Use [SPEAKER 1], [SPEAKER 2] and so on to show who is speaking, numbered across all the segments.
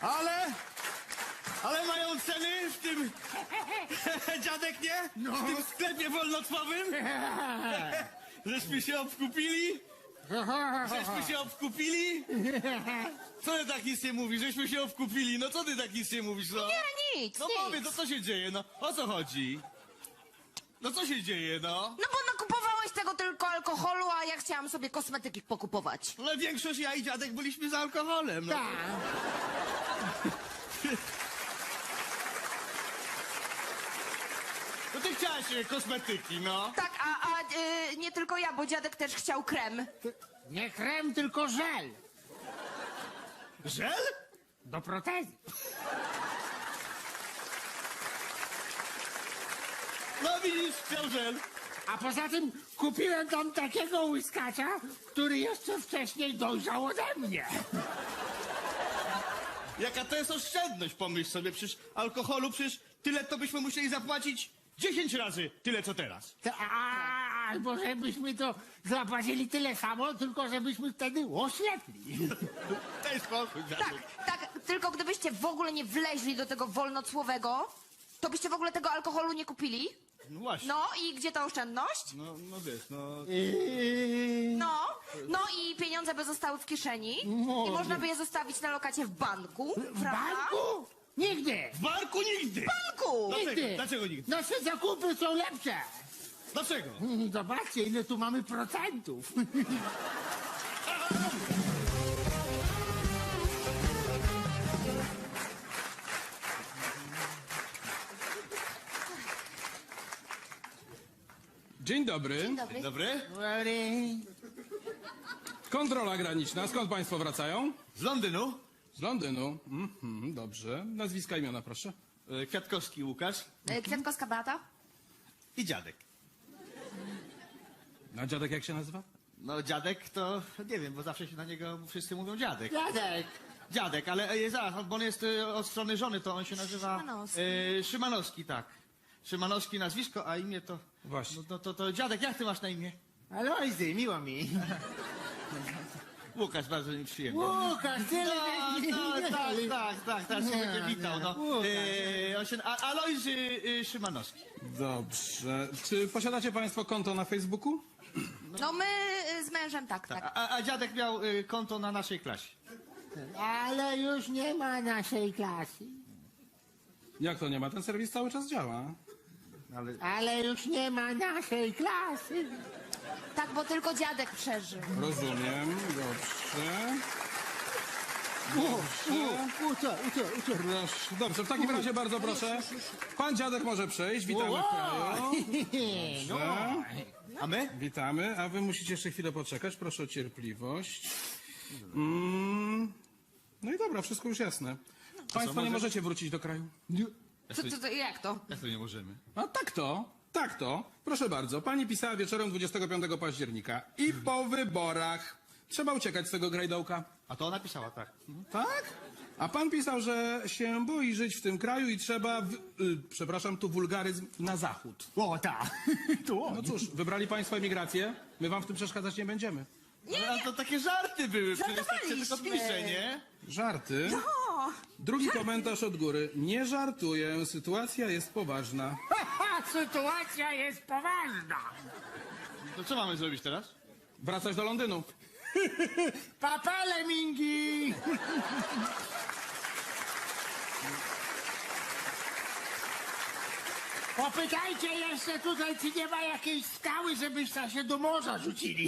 [SPEAKER 1] Ale, ale mają ceny w tym, dziadek nie? W tym sklepie wolnocłowym? Żeśmy się obkupili? Żeśmy się obkupili? Co ty tak nic nie mówisz? Żeśmy się obkupili, no co ty tak nic nie mówisz, no?
[SPEAKER 2] Nie, nic,
[SPEAKER 1] No
[SPEAKER 2] nic.
[SPEAKER 1] powiedz, no co się dzieje, no? O co chodzi? No co się dzieje, no?
[SPEAKER 2] No bo nakupowałeś tego tylko alkoholu, a ja chciałam sobie kosmetyki pokupować.
[SPEAKER 1] No większość ja i dziadek byliśmy za alkoholem, no.
[SPEAKER 2] Tak.
[SPEAKER 1] No ty chciałaś e, kosmetyki, no.
[SPEAKER 2] Tak, a, a y, nie tylko ja, bo dziadek też chciał krem.
[SPEAKER 3] Nie krem, tylko żel.
[SPEAKER 1] Żel?
[SPEAKER 3] Do protezy.
[SPEAKER 1] No widzisz, chciał żel.
[SPEAKER 3] A poza tym kupiłem tam takiego łyskacza, który jeszcze wcześniej dojrzał ode mnie.
[SPEAKER 1] Jaka to jest oszczędność, pomyśl sobie, przecież alkoholu, przecież tyle to byśmy musieli zapłacić 10 razy tyle, co teraz.
[SPEAKER 3] To, a, albo żebyśmy to zapłacili tyle samo, tylko żebyśmy wtedy oślepli.
[SPEAKER 1] W ten sposób,
[SPEAKER 2] Tak, tak, tylko gdybyście w ogóle nie wleźli do tego wolnocłowego, to byście w ogóle tego alkoholu nie kupili.
[SPEAKER 1] No właśnie.
[SPEAKER 2] No i gdzie ta oszczędność?
[SPEAKER 1] No, no wiesz, no...
[SPEAKER 3] Yy,
[SPEAKER 2] No, no i pieniądze by zostały w kieszeni i
[SPEAKER 3] Może.
[SPEAKER 2] można by je zostawić na lokacie w banku,
[SPEAKER 3] w
[SPEAKER 2] prawda?
[SPEAKER 3] banku? Nigdy.
[SPEAKER 1] W banku nigdy!
[SPEAKER 2] banku!
[SPEAKER 1] Dlaczego?
[SPEAKER 3] Nigdy.
[SPEAKER 1] Dlaczego nigdy?
[SPEAKER 3] Nasze zakupy są lepsze.
[SPEAKER 1] Dlaczego?
[SPEAKER 3] Zobaczcie, ile tu mamy procentów.
[SPEAKER 4] Dzień dobry.
[SPEAKER 2] Dobry.
[SPEAKER 1] Dobry?
[SPEAKER 4] Kontrola graniczna. Skąd państwo wracają?
[SPEAKER 1] Z Londynu?
[SPEAKER 4] Z Londynu. Mhm, dobrze. Nazwiska, imiona, proszę.
[SPEAKER 1] E, Kwiatkowski Łukasz
[SPEAKER 2] E, Kwiatkowska Beata?
[SPEAKER 1] i dziadek.
[SPEAKER 4] A dziadek jak się nazywa?
[SPEAKER 1] No dziadek to, nie wiem, bo zawsze się na niego wszyscy mówią dziadek.
[SPEAKER 3] Dziadek.
[SPEAKER 1] Dziadek, ale e, zaraz, bo on jest e, od strony żony, to on się nazywa...
[SPEAKER 2] Szymanowski.
[SPEAKER 1] E, Szymanowski, tak. Szymanowski nazwisko, a imię to...
[SPEAKER 4] Właśnie.
[SPEAKER 1] No, to, to, to dziadek, jak ty masz na imię?
[SPEAKER 3] Alojzy, miło mi.
[SPEAKER 1] Łukasz, bardzo mi przyjemnie.
[SPEAKER 3] Łukasz, tyle
[SPEAKER 1] Tak,
[SPEAKER 3] żeśmy
[SPEAKER 1] tak,
[SPEAKER 3] minęli.
[SPEAKER 1] tak, tak, tak, się
[SPEAKER 3] Nie,
[SPEAKER 1] będzie witał, no.
[SPEAKER 3] Łukasz.
[SPEAKER 1] E, on się, a, Alojzy y, Szymanowski.
[SPEAKER 4] Dobrze. Czy posiadacie państwo konto na Facebooku?
[SPEAKER 2] No my y, z mężem tak, tak.
[SPEAKER 1] A, a dziadek miał y, konto na naszej klasie.
[SPEAKER 3] Ale już nie ma naszej klasy.
[SPEAKER 4] Jak to nie ma? Ten serwis cały czas działa.
[SPEAKER 1] Ale...
[SPEAKER 3] Ale już nie ma naszej klasy.
[SPEAKER 2] Tak, bo tylko dziadek przeżył.
[SPEAKER 4] Rozumiem. Dobrze.
[SPEAKER 3] U, u, ucio, ucio.
[SPEAKER 4] Proszę. Dobrze, w takim razie bardzo proszę. Pan dziadek może przejść. Witamy w kraju. Dobrze.
[SPEAKER 1] A my?
[SPEAKER 4] Witamy, a wy musicie jeszcze chwilę poczekać. Proszę o cierpliwość. Mm. No i dobra, wszystko już jasne. Państwo nie
[SPEAKER 1] może-
[SPEAKER 4] możecie wrócić do kraju.
[SPEAKER 2] Co, co, co, jak to?
[SPEAKER 1] Jak to nie możemy?
[SPEAKER 4] A tak to, tak to. Proszę bardzo, pani pisała wieczorem 25 października i po wyborach trzeba uciekać z tego grajdołka.
[SPEAKER 1] A to ona pisała, tak.
[SPEAKER 4] Tak? A pan pisał, że się boi żyć w tym kraju i trzeba, w, y, przepraszam, tu wulgaryzm, na zachód.
[SPEAKER 3] O, ta. Tu.
[SPEAKER 4] No cóż, wybrali państwo emigrację, my wam w tym przeszkadzać nie będziemy.
[SPEAKER 1] Ale, a to takie żarty były, przecież tak się tylko
[SPEAKER 2] Żartowaliśmy.
[SPEAKER 1] pisze, nie?
[SPEAKER 4] Żarty? Drugi komentarz od góry. Nie żartuję, sytuacja jest poważna.
[SPEAKER 3] Sytuacja jest poważna.
[SPEAKER 1] To co mamy zrobić teraz?
[SPEAKER 4] Wracać do Londynu.
[SPEAKER 3] Papale mingi. Popytajcie jeszcze tutaj, czy nie ma jakiejś skały, żebyście się do morza rzucili.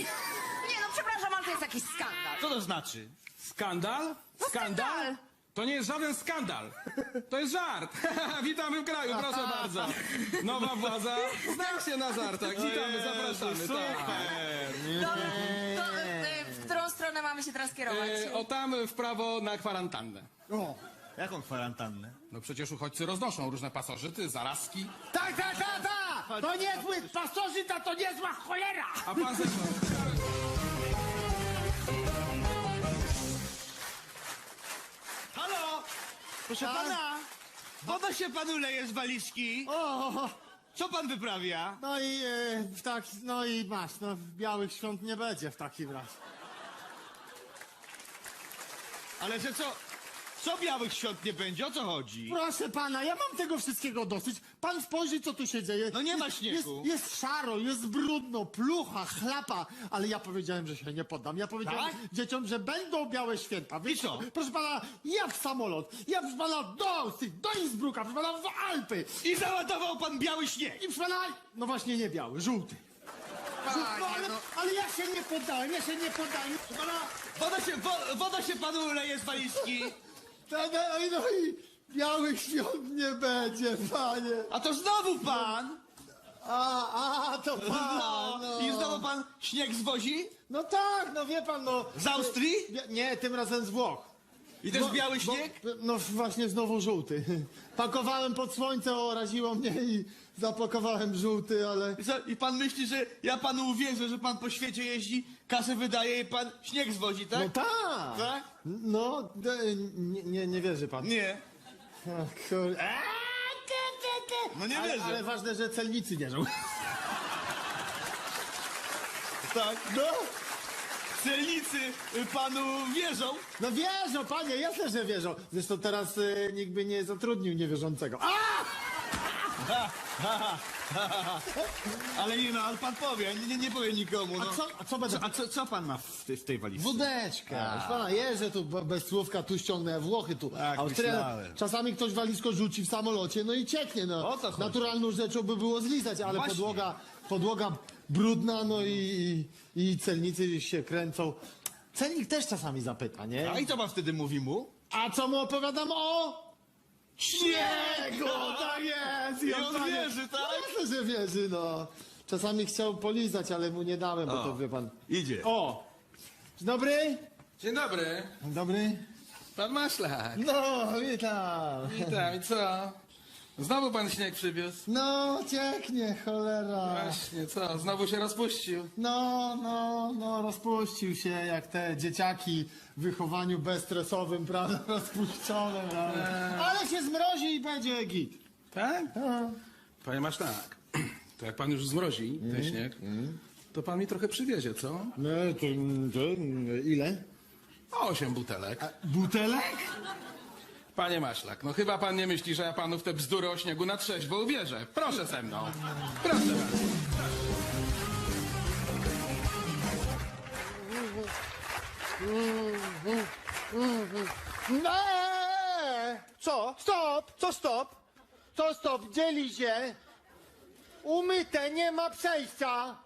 [SPEAKER 2] Nie no, przepraszam, ale to jest jakiś skandal.
[SPEAKER 1] Co to znaczy?
[SPEAKER 4] Skandal?
[SPEAKER 2] skandal.
[SPEAKER 4] To nie jest żaden skandal. To jest żart. Witamy w kraju, proszę bardzo. Nowa władza zna się na żartach. Witamy, zapraszamy. Tak.
[SPEAKER 2] To, y, w którą stronę mamy się teraz kierować?
[SPEAKER 4] E, o tam w prawo na kwarantannę.
[SPEAKER 3] O.
[SPEAKER 1] Jaką kwarantannę?
[SPEAKER 4] No przecież uchodźcy roznoszą różne pasożyty, zarazki.
[SPEAKER 3] Tak, tak, tak, tak! To niezły pasożyta, to niezła cholera!
[SPEAKER 4] A pan ze mną.
[SPEAKER 1] Proszę pana! Woda się panu leje z walizki.
[SPEAKER 3] O,
[SPEAKER 1] Co pan wyprawia?
[SPEAKER 3] no i e, w tak, no i masz, no białych świąt nie będzie w takim razie.
[SPEAKER 1] Ale że co? Co białych świąt nie będzie? O co chodzi?
[SPEAKER 5] Proszę pana, ja mam tego wszystkiego dosyć. Pan spojrzy, co tu się dzieje.
[SPEAKER 1] No nie ma
[SPEAKER 5] Jest-
[SPEAKER 1] śniegu.
[SPEAKER 5] Jest, jest szaro, jest brudno, plucha, chlapa, ale ja powiedziałem, że się nie poddam. Ja powiedziałem
[SPEAKER 1] Tak?
[SPEAKER 5] dzieciom, że będą białe święta. Wiecie,
[SPEAKER 1] co?
[SPEAKER 5] Proszę pana, ja w samolot, ja proszę pana do Austrii, do Innsbrucka, proszę pana w Alpy.
[SPEAKER 1] I załadował pan biały śnieg.
[SPEAKER 5] I proszę pana, no właśnie nie biały, żółty. Żółty, no, ale, ale ja się nie poddałem, ja się nie poddałem. Proszę pana,
[SPEAKER 1] Woda się, wo, woda się panu leje z walizki.
[SPEAKER 5] No, no, no i białych świąt nie będzie, panie.
[SPEAKER 1] A to znowu pan.
[SPEAKER 5] A, a, to pan.
[SPEAKER 1] No.
[SPEAKER 5] No.
[SPEAKER 1] I znowu pan śnieg zwozi?
[SPEAKER 5] No tak, no wie pan, no.
[SPEAKER 1] Z Austrii?
[SPEAKER 5] Nie, nie tym razem z Włoch.
[SPEAKER 1] I też
[SPEAKER 5] Bo-
[SPEAKER 1] biały
[SPEAKER 5] bo-
[SPEAKER 1] śnieg?
[SPEAKER 5] no właśnie znowu żółty. Pakowałem pod słońce, oraziło mnie i zapakowałem żółty, ale...
[SPEAKER 1] I, co, I pan myśli, że ja panu uwierzę, że pan po świecie jeździ, kasę wydaje i pan śnieg zwozi, tak?
[SPEAKER 5] No tak!
[SPEAKER 1] Tak?
[SPEAKER 5] No, de, nie, nie, nie wierzy pan.
[SPEAKER 1] Nie.
[SPEAKER 5] Ach, kur... Eee, te, te, te.
[SPEAKER 1] No nie
[SPEAKER 5] ale,
[SPEAKER 1] wierzę.
[SPEAKER 5] ale ważne, że celnicy wierzą.
[SPEAKER 1] Tak. No. Celnicy y, panu wierzą.
[SPEAKER 5] No wierzą, panie, jasne, że wierzą. Zresztą teraz y, nikt by nie zatrudnił niewierzącego. A!
[SPEAKER 1] Ale nie no, ale pan powie, nie, nie powie nikomu. No.
[SPEAKER 5] A co, a co będę...
[SPEAKER 1] A co, co pan ma w tej, w tej walizce?
[SPEAKER 5] Wódeczka. Proszę pana, jeżdżę tu be- bez słówka, tu ściągnę Włochy, tu
[SPEAKER 1] Tak, myślałem.
[SPEAKER 5] Czasami ktoś walizko rzuci w samolocie, no i cieknie, no.
[SPEAKER 1] O to chodzi.
[SPEAKER 5] Naturalną rzeczą by było zlizać, ale
[SPEAKER 1] Właśnie.
[SPEAKER 5] podłoga, podłoga brudna, no i, i, i celnicy się kręcą. Celnik też czasami zapyta, nie?
[SPEAKER 1] A i co pan wtedy mówi mu?
[SPEAKER 5] A co mu opowiadam o... Śniegu! Tak jest!
[SPEAKER 1] I on
[SPEAKER 5] panie-
[SPEAKER 1] wierzy, tak?
[SPEAKER 5] No jasne, że wierzy, no. Czasami chciał polizać, ale mu nie dałem, bo to wie pan...
[SPEAKER 1] Idzie.
[SPEAKER 5] O! Dzień dobry!
[SPEAKER 4] Dzień dobry.
[SPEAKER 5] Dzień dobry.
[SPEAKER 4] Pan Maszlak.
[SPEAKER 5] No, witam.
[SPEAKER 4] Witam, i co? Znowu pan śnieg przywiózł?
[SPEAKER 5] No, cieknie, cholera.
[SPEAKER 4] Właśnie, co? Znowu się rozpuścił.
[SPEAKER 5] No, no, no, rozpuścił się jak te dzieciaki w wychowaniu bezstresowym, prawda, rozpuszczone, prawda. Będzie git.
[SPEAKER 4] Tak?
[SPEAKER 5] No.
[SPEAKER 4] Panie Maszlak, to jak pan już zmrozi ten śnieg, to pan mi trochę przywiezie, co?
[SPEAKER 5] No, to, to ile?
[SPEAKER 4] Osiem butelek.
[SPEAKER 5] Butelek?
[SPEAKER 4] Panie Maszlak, no chyba pan nie myśli, że ja panu w te bzdury o śniegu na trzeźwo uwierzę. Proszę ze mną. Proszę bardzo.
[SPEAKER 5] Nie! Co? Stop! Co stop? Co stop? Dzieli się. Umyte, nie ma przejścia.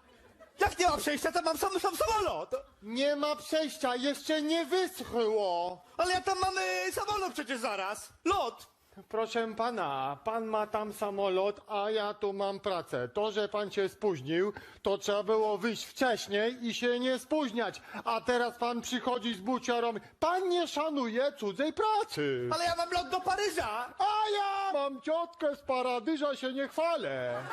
[SPEAKER 1] Jak nie ma przejścia, to mam sam, sam samolot.
[SPEAKER 5] Nie ma przejścia, jeszcze nie wyschło.
[SPEAKER 1] Ale ja tam mamy samolot przecież zaraz. Lot.
[SPEAKER 5] Proszę pana, pan ma tam samolot, a ja tu mam pracę. To, że pan się spóźnił, to trzeba było wyjść wcześniej i się nie spóźniać. A teraz pan przychodzi z buciorą. Pan nie szanuje cudzej pracy.
[SPEAKER 1] Ale ja mam lot do Paryża.
[SPEAKER 5] A ja mam ciotkę z Paradyża, się nie chwalę.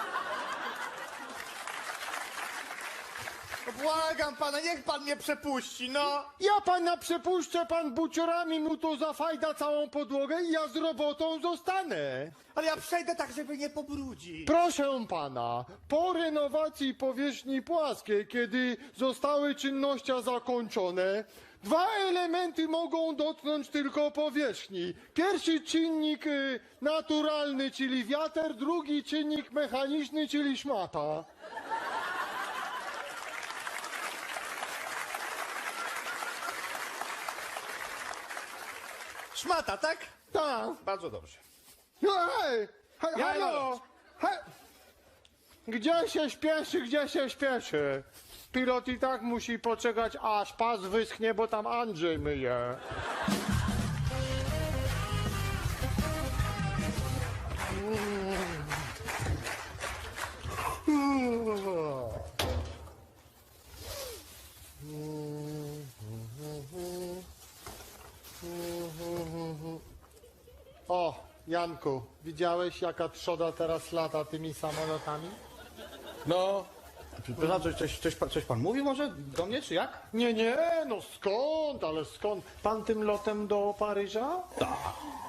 [SPEAKER 1] Błagam pana, niech pan mnie przepuści, no.
[SPEAKER 5] Ja pana przepuszczę, pan buciorami mu tu zafajda całą podłogę i ja z robotą zostanę.
[SPEAKER 1] Ale ja przejdę tak, żeby nie pobrudzić.
[SPEAKER 5] Proszę pana, po renowacji powierzchni płaskiej, kiedy zostały czynności zakończone, dwa elementy mogą dotknąć tylko powierzchni. Pierwszy czynnik y, naturalny, czyli wiatr, drugi czynnik mechaniczny, czyli szmata.
[SPEAKER 1] Szmata, tak?
[SPEAKER 5] Tak.
[SPEAKER 1] Bardzo dobrze.
[SPEAKER 5] No hej, hej,
[SPEAKER 1] Ja
[SPEAKER 5] halo, hej. Gdzie się śpieszy, gdzie się śpieszy? Pilot i tak musi poczekać, aż pas wyschnie, bo tam Andrzej myje. O, Janku, widziałeś jaka trzoda teraz lata tymi samolotami?
[SPEAKER 4] No,
[SPEAKER 1] Przepraszam, coś, coś, coś, pan- coś pan mówi może do mnie, czy jak?
[SPEAKER 5] Nie, nie, no skąd, ale skąd? Pan tym lotem do Paryża? Tak.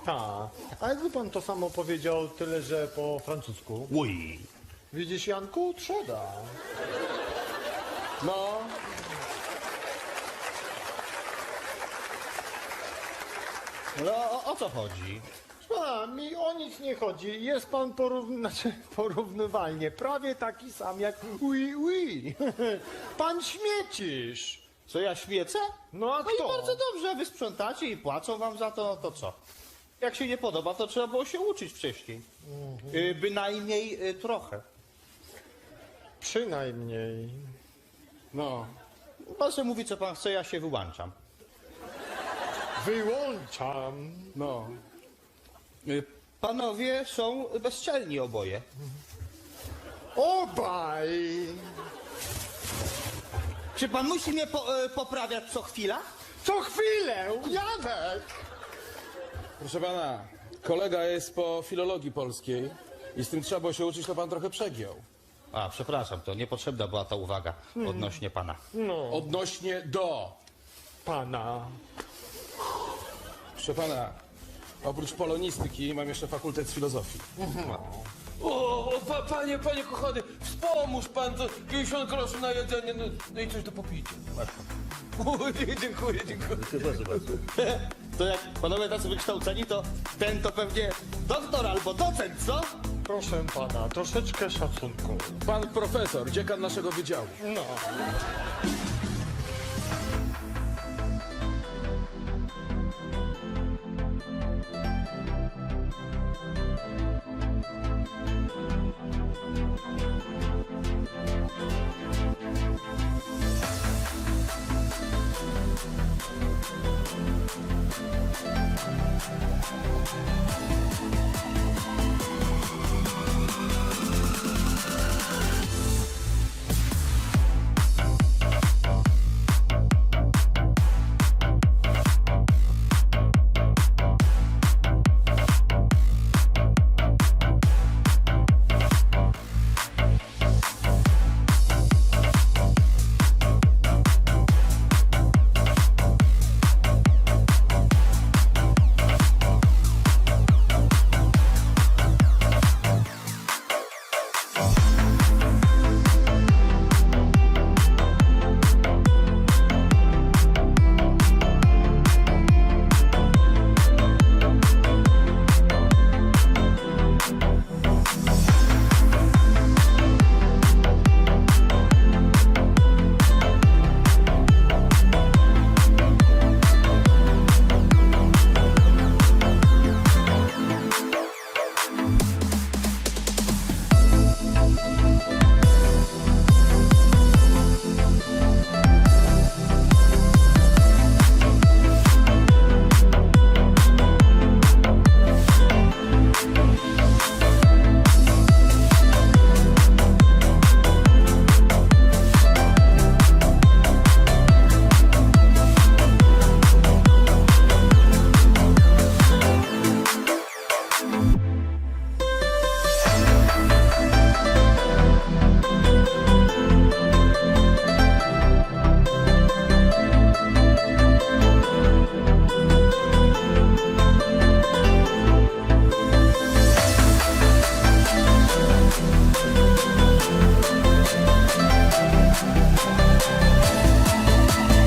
[SPEAKER 5] Tak. A jakby pan to samo powiedział, tyle że po francusku?
[SPEAKER 1] Oui.
[SPEAKER 5] Widzisz, Janku, trzoda.
[SPEAKER 4] no.
[SPEAKER 1] No o, o co chodzi?
[SPEAKER 5] A, mi o nic nie chodzi. Jest pan porówny, znaczy, porównywalnie prawie taki sam jak ui ui. Pan śmiecisz.
[SPEAKER 1] Co ja świecę?
[SPEAKER 5] No a
[SPEAKER 1] No i
[SPEAKER 5] kto?
[SPEAKER 1] bardzo dobrze, wy sprzątacie i płacą wam za to, no to co? Jak się nie podoba, to trzeba było się uczyć wcześniej. Y, bynajmniej y, trochę.
[SPEAKER 5] Przynajmniej.
[SPEAKER 1] No. Pan sobie mówi, co pan chce, ja się wyłączam.
[SPEAKER 5] Wyłączam.
[SPEAKER 1] No. Y, panowie są bezczelni oboje.
[SPEAKER 5] Obaj.
[SPEAKER 1] Czy pan musi mnie po, y, poprawiać co chwila?
[SPEAKER 5] Co chwilę, Janek.
[SPEAKER 4] Proszę pana, kolega jest po filologii polskiej i z tym trzeba było się uczyć, to pan trochę przegiął.
[SPEAKER 1] A, przepraszam, to niepotrzebna była ta uwaga odnośnie pana.
[SPEAKER 5] No,
[SPEAKER 4] Odnośnie do.
[SPEAKER 5] pana.
[SPEAKER 4] Proszę pana, oprócz polonistyki mam jeszcze fakultet z filozofii.
[SPEAKER 6] O, o pa, panie, panie kochany, wspomóż pan to 50 groszy na jedzenie, no, no i coś do popicia. Oj, dziękuję, dziękuję.
[SPEAKER 1] Proszę bardzo. To jak panowie tacy wykształceni, to ten to pewnie doktor albo docent, co?
[SPEAKER 5] Proszę pana, troszeczkę szacunku.
[SPEAKER 4] Pan profesor, dziekan naszego wydziału.
[SPEAKER 5] No.